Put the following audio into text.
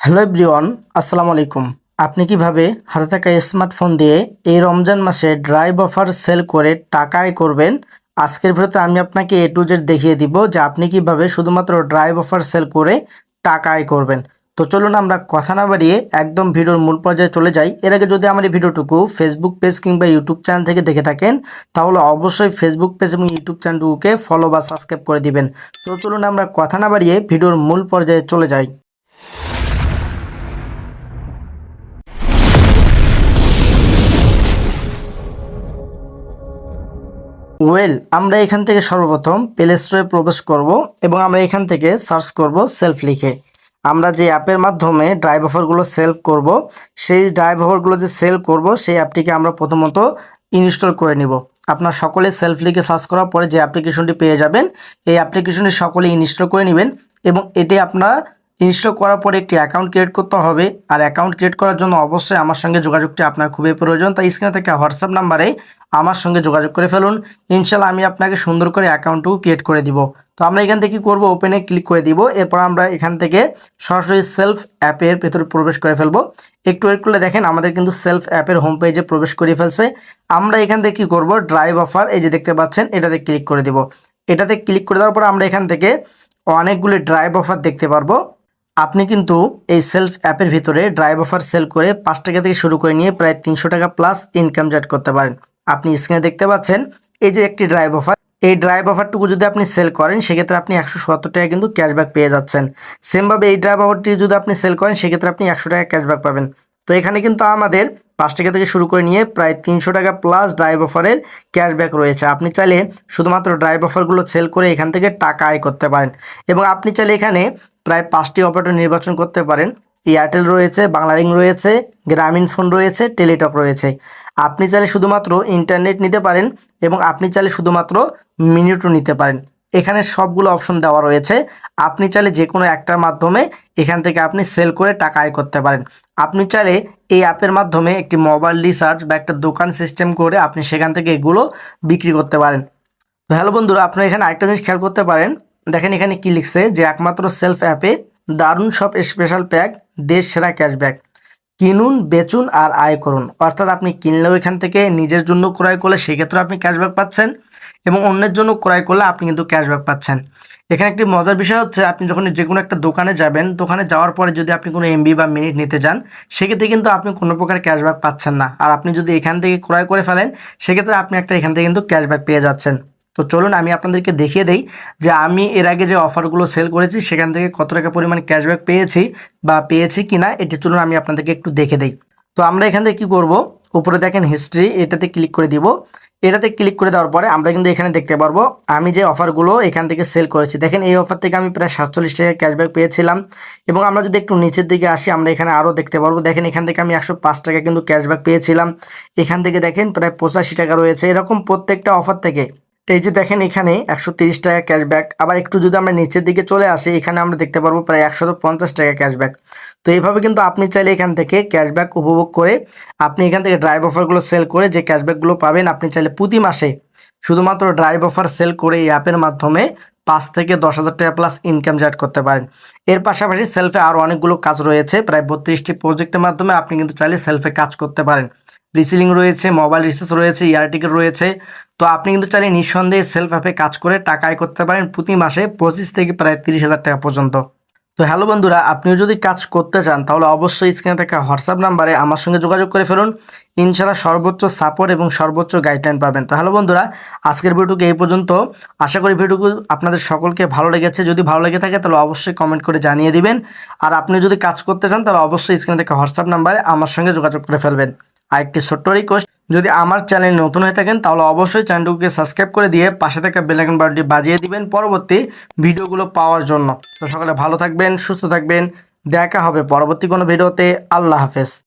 Hello everyone, আসসালামু আলাইকুম। আপনি কীভাবে হাতে থাকা স্মার্টফোন দিয়ে এই রমজান মাসে ড্রাইভ অফার সেল করে টাকা আয় করবেন? আজকের ভিডিওতে আমি আপনাকে এ টু জেড দেখিয়ে দিব যে আপনি কীভাবে শুধুমাত্র ড্রাইভ অফার সেল করে টাকা আয় করবেন। তো চলুন আমরা কথা না বাড়িয়ে একদম ভিডিওর মূল পর্যায়ে চলে যাই। এর আগে যদি আমার এই ভিডিওটুকু ফেসবুক পেজ কিংবা ইউটিউব চ্যানেল থেকে দেখে থাকেন, তাহলে অবশ্যই ফেসবুক পেজ এবং ইউটিউব চ্যানেলটুকুকে ফলো বা সাবস্ক্রাইব করে দিবেন। তো চলুন আমরা কথা না বাড়িয়ে ভিডিওর মূল পর্যায়ে চলে যাই। ওয়েল আমরা এখান থেকে সর্বপ্রথম প্লে স্টোরে প্রবেশ করব এবং আমরা এখান থেকে সার্চ করব সেলফ লিখে। আমরা যে অ্যাপের মাধ্যমে ড্রাইভ অফারগুলো সেল করব, সেই ড্রাইভ অফারগুলো যে সেল করব, সেই অ্যাপটিকে আমরা প্রথমত ইনস্টল করে নিব। আপনার সকলে সেলফ লিখে সার্চ করার পরে যে অ্যাপ্লিকেশনটি পেয়ে যাবেন, এই অ্যাপ্লিকেশনটি সকলে ইনস্টল করে নেবেন এবং এটি আপনার ইনস্টল করার পরে একটি অ্যাকাউন্ট ক্রিয়েট করতে হবে। আর অ্যাকাউন্ট ক্রিয়েট করার জন্য অবশ্যই আমার সঙ্গে যোগাযোগটি আপনার খুবই প্রয়োজন। তাই স্ক্রিনে থেকে হোয়াটসঅ্যাপ নাম্বারে আমার সঙ্গে যোগাযোগ করে ফেলুন। ইনশাল্লাহ আমি আপনাকে সুন্দর করে অ্যাকাউন্টও ক্রিয়েট করে দিব। তো আমরা এখান থেকে কী করব? ওপেনে ক্লিক করে দিব। এরপর আমরা এখান থেকে সরাসরি সেলফ অ্যাপের ভেতরে প্রবেশ করে ফেলব। একটু ওয়েট করলে দেখেন আমাদের কিন্তু সেলফ অ্যাপের হোম পেজে প্রবেশ করে ফেলছে। আমরা এখান থেকে কী করব? ড্রাইভ অফার এই যে দেখতে পাচ্ছেন, এটাতে ক্লিক করে দিব। এটাতে ক্লিক করে দেওয়ার পর আমরা এখান থেকে অনেকগুলি ড্রাইভ অফার দেখতে পারব। আপনি কিন্তু এই সেলফ অ্যাপের ভিতরে ড্রাইভ অফার সেল করে পাঁচ টাকা থেকে শুরু করে নিয়ে প্রায় তিনশো টাকা প্লাস ইনকাম জেট করতে পারেন। আপনি স্ক্রিনে দেখতে পাচ্ছেন, এই যে একটি ড্রাইভ অফার এই ড্রাইভ অফারটুকু যদি আপনি সেল করেন, সেক্ষেত্রে আপনি একশো সত্তর টাকা কিন্তু ক্যাশব্যাক পেয়ে যাচ্ছেন। সেমভাবে এই ড্রাইভ অফারটি যদি আপনি সেল করেন, সেক্ষেত্রে আপনি একশো টাকা ক্যাশব্যাক পাবেন। তো এখানে কিন্তু আমাদের পাঁচ টাকা থেকে শুরু করে নিয়ে প্রায় তিনশো টাকা প্লাস ড্রাইভ অফারের ক্যাশব্যাক রয়েছে। আপনি চাইলে শুধুমাত্র ড্রাইভ অফারগুলো সেল করে এখান থেকে টাকা আয় করতে পারেন এবং আপনি চাইলে এখানে প্রায় পাঁচটি অপারেটর নির্বাচন করতে পারেন। এয়ারটেল রয়েছে বাংলারিং রয়েছে গ্রামীণ ফোন রয়েছে টেলিটক রয়েছে। আপনি চাইলে শুধুমাত্র ইন্টারনেট নিতে পারেন এবং আপনি চাইলে শুধুমাত্র মিনিটও নিতে পারেন। এখানে সবগুলো অপশন দেওয়া রয়েছে। আপনি চাইলে যে কোনো একটার মাধ্যমে এখান থেকে আপনি সেল করে টাকা আয় করতে পারেন। আপনি চাইলে এই অ্যাপের মাধ্যমে একটি মোবাইল রিচার্জ বা একটা দোকান সিস্টেম করে আপনি সেখান থেকে এগুলো বিক্রি করতে পারেন। হ্যালো বন্ধুরা, আপনারা এখানে আরেকটা জিনিস খেয়াল করতে পারেন। দেখেন এখানে কি লিখছে যে একমাত্র সেলফ অ্যাপে দারুণ সব স্পেশাল প্যাক দেশ সেরা ক্যাশব্যাক কিনুন, বেচুন আর আয় করুন। অর্থাৎ আপনি কিনলেও এখান থেকে নিজের জন্য ক্রয় করলে সেক্ষেত্রে আপনি ক্যাশব্যাক পাচ্ছেন। এবং অন্যের জন্য ক্রয় করলে আপনি কিন্তু ক্যাশব্যাক পাচ্ছেন। এখানে একটি মজার বিষয় হচ্ছে, আপনি যখন যে কোনো একটা দোকানে যাবেন, দোকানে যাওয়ার পরে যদি আপনি কোনো এমবি বা মিনিট নিতে যান, সেক্ষেত্রে কিন্তু আপনি কোনো প্রকার ক্যাশব্যাক পাচ্ছেন না। আর আপনি যদি এখান থেকে ক্রয় করে ফেলেন, সেক্ষেত্রে আপনি একটা এখান থেকে কিন্তু ক্যাশব্যাক পেয়ে যাচ্ছেন। তো চলুন আমি আপনাদেরকে দেখিয়ে দেই যে আমি এর আগে যে অফারগুলো সেল করেছি, সেখান থেকে কত টাকা পরিমাণ ক্যাশব্যাক পেয়েছি বা পেয়েছি কি না এটি চলুন আমি আপনাদেরকে একটু দেখে দেই। তো আমরা এখান থেকে কী করব? উপরে দেখেন হিস্ট্রি এটাতে ক্লিক করে দিব। এটাতে ক্লিক করে দেওয়ার পরে আমরা কিন্তু এখানে দেখতে পারব, আমি যে অফারগুলো এখান থেকে সেল করেছি। দেখেন এই অফার থেকে আমি প্রায় সাতচল্লিশ টাকা ক্যাশব্যাক পেয়েছিলাম এবং আমরা যদি একটু নিচের দিকে আসি, আমরা এখানে আরও দেখতে পারব। দেখেন এখান থেকে আমি একশো পাঁচ টাকা কিন্তু ক্যাশব্যাক পেয়েছিলাম। এখান থেকে দেখেন প্রায় পঁচাশি টাকা রয়েছে। এরকম প্রত্যেকটা অফার থেকে এই যে দেখেন এখানে একশো তিরিশ টাকা ক্যাশব্যাক আবার একটু যদি আমরা নিচের দিকে চলে আসি, এখানে আমরা দেখতে পারব প্রায় একশো পঞ্চাশ টাকা ক্যাশব্যাক তো এইভাবে কিন্তু আপনি চাইলে এখান থেকে ক্যাশব্যাক উপভোগ করে আপনি এখান থেকে ড্রাইভ অফারগুলো সেল করে যে ক্যাশব্যাকগুলো পাবেন, আপনি চাইলে প্রতি মাসে শুধুমাত্র ড্রাইভ অফার সেল করে এই অ্যাপের মাধ্যমে পাঁচ থেকে দশ হাজার টাকা প্লাস ইনকাম জেনারেট করতে পারেন। এর পাশাপাশি সেলফে আরও অনেকগুলো কাজ রয়েছে, প্রায় বত্রিশটি প্রজেক্টের মাধ্যমে আপনি কিন্তু চাইলে সেলফে কাজ করতে পারেন। রিসিলিং রয়েছে মোবাইল রিচার্জ রয়েছে এয়ার টিকেট রয়েছে। তো আপনি কিন্তু চাইলে নিঃসন্দেহে সেলফ অ্যাপে কাজ করে টাকা আয় করতে পারেন প্রতি মাসে পঁচিশ থেকে প্রায় তিরিশ হাজার টাকা পর্যন্ত। তো হ্যালো বন্ধুরা, আপনিও যদি কাজ করতে চান তাহলে অবশ্যই স্ক্রিনে থাকা হোয়াটসঅ্যাপ নাম্বারে আমার সঙ্গে যোগাযোগ করে ফেলুন। ইনশাল্লাহ সর্বোচ্চ সাপোর্ট এবং সর্বোচ্চ গাইডলাইন পাবেন। তো হ্যালো বন্ধুরা, আজকের ভিডিওটুকু এই পর্যন্ত। আশা করি ভিডিওটুকু আপনাদের সকলকে ভালো লেগেছে। যদি ভালো লেগে থাকে তাহলে অবশ্যই কমেন্ট করে জানিয়ে দিবেন। আর আপনি যদি কাজ করতে চান তাহলে অবশ্যই স্ক্রিনে থাকা হোয়াটসঅ্যাপ নাম্বারে আমার সঙ্গে যোগাযোগ করে ফেলবেন। আর একটি ছোট্ট রিকোয়েস্ট যদি আমার চ্যানেল নতুন হয়ে থাকেন, তাহলে অবশ্যই চ্যানেলটিকে সাবস্ক্রাইব করে দিয়ে পাশে থাকা বেলাইকন বাটনটি বাজিয়ে দিবেন পরবর্তী ভিডিওগুলো পাওয়ার জন্য। তো সকালে ভালো থাকবেন, সুস্থ থাকবেন, দেখা হবে পরবর্তী কোনো ভিডিওতে। আল্লাহ হাফেজ।